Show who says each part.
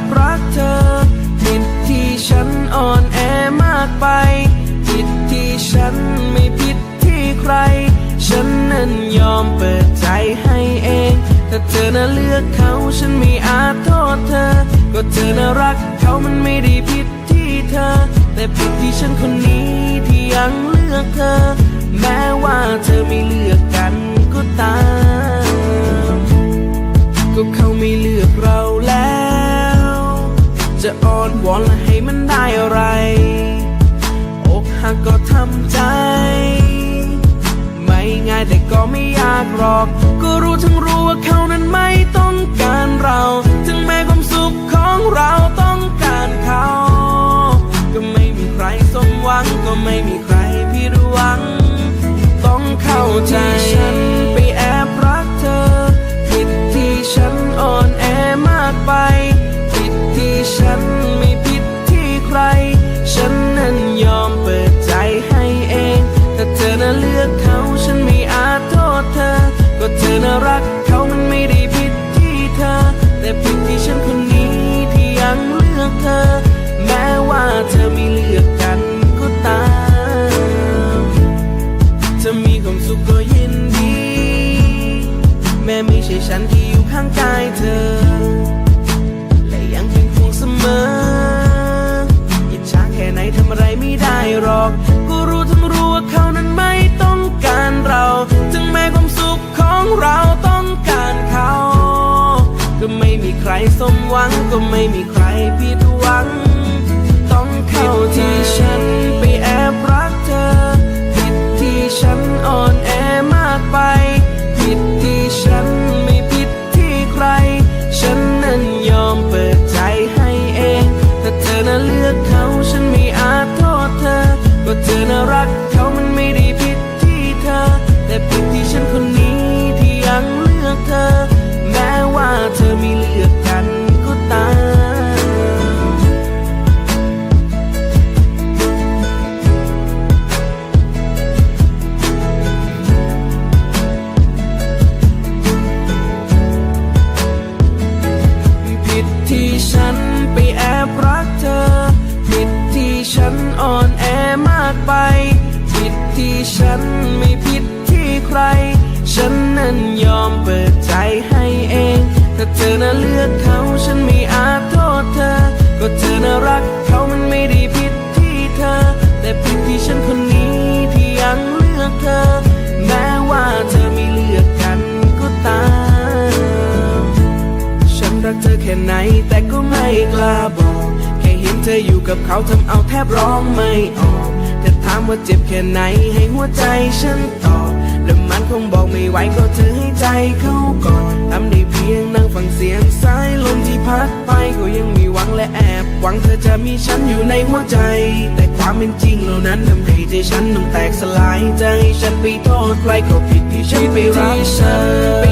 Speaker 1: บรักเธอ ผิดที่ฉันอ่อนแอมากไป ผิดที่ฉันไม่ผิดที่ใคร ฉันนั้นยอมเปิดใจให้เองถ้าเธอน่ะเลือกเขาฉันไม่อาจโทษเธอ ก็เธอน่ะรักเขามันไม่ได้ผิดที่เธอ แต่ผิดที่ฉันคนนี้ที่ยังเลือกเธอ แม้ว่าเธอไม่เลือก จะอ้อนวอนและให้มันได้อะไร อกหักก็ทำใจ ไม่ง่ายแต่ก็ไม่ยากหรอก ก็รู้ทั้งรู้ว่าเขานั้นไม่ต้องการเรา ถึงแม้ความสุขของเรา ฉันนั้นยอมเปิดใจให้เอง ถ้าเธอน่ะเลือกเขาฉันไม่อาจโทษเธอ ก็เธอน่ะรักเขามันไม่ได้ผิดที่เธอ แต่ผิดที่ฉันคนนี้ที่ยังเลือกเธอ แม้ว่าเธอไม่เลือกกันก็ตามจะมีความสุขก็ยินดี แม้ไม่ใช่ฉันที่อยู่ข้างกายเธอ และยังเป็นห่วงเสมอ ทำอะไรไม่ได้หรอก ก็รู้ทั้งรู้ว่าเขานั้นไม่ต้องการเรา ถึงแม้ความสุขของเราต้องการเขา ก็ไม่มีใครสมหวังก็ไม่มีใครผิดหวัง ต้องเข้าที่ฉัน ฉันไม่ผิดที่ใคร ฉันนั้นยอมเปิดใจให้เอง ถ้าเธอน่ะเลือกเขาฉันไม่อาจโทษเธอ ก็เธอน่ะรักเขามันไม่ได้ผิดที่เธอ แต่ผิดที่ฉันคนนี้ที่ยังเลือกเธอ แม้ว่าเธอไม่เลือกกันก็ตาม ฉันรักเธอแค่ไหนแต่ก็ไม่กล้าบอก แค่เห็นเธออยู่กับเขาทำเอาแทบร้องไม่ออกาถามว่าเจ็บแค่ไหนให้หัวใจฉันตอบแล้วมันคงบอกไม่ไหวก็เธอให้ใจเขาก่อนทำได้เพียงนั่งฟังเสียงสายลมที่พัดไปก็ยังมีหวังและแอบ หวังเธอจะมีฉันอยู่ในหัวใจ แต่ความเป็นจริงเหล่านั้นทำให้ใจฉันต้องแตกสลายใจฉันไปโทษใครก็ผิดที่ฉันไปรักเธอ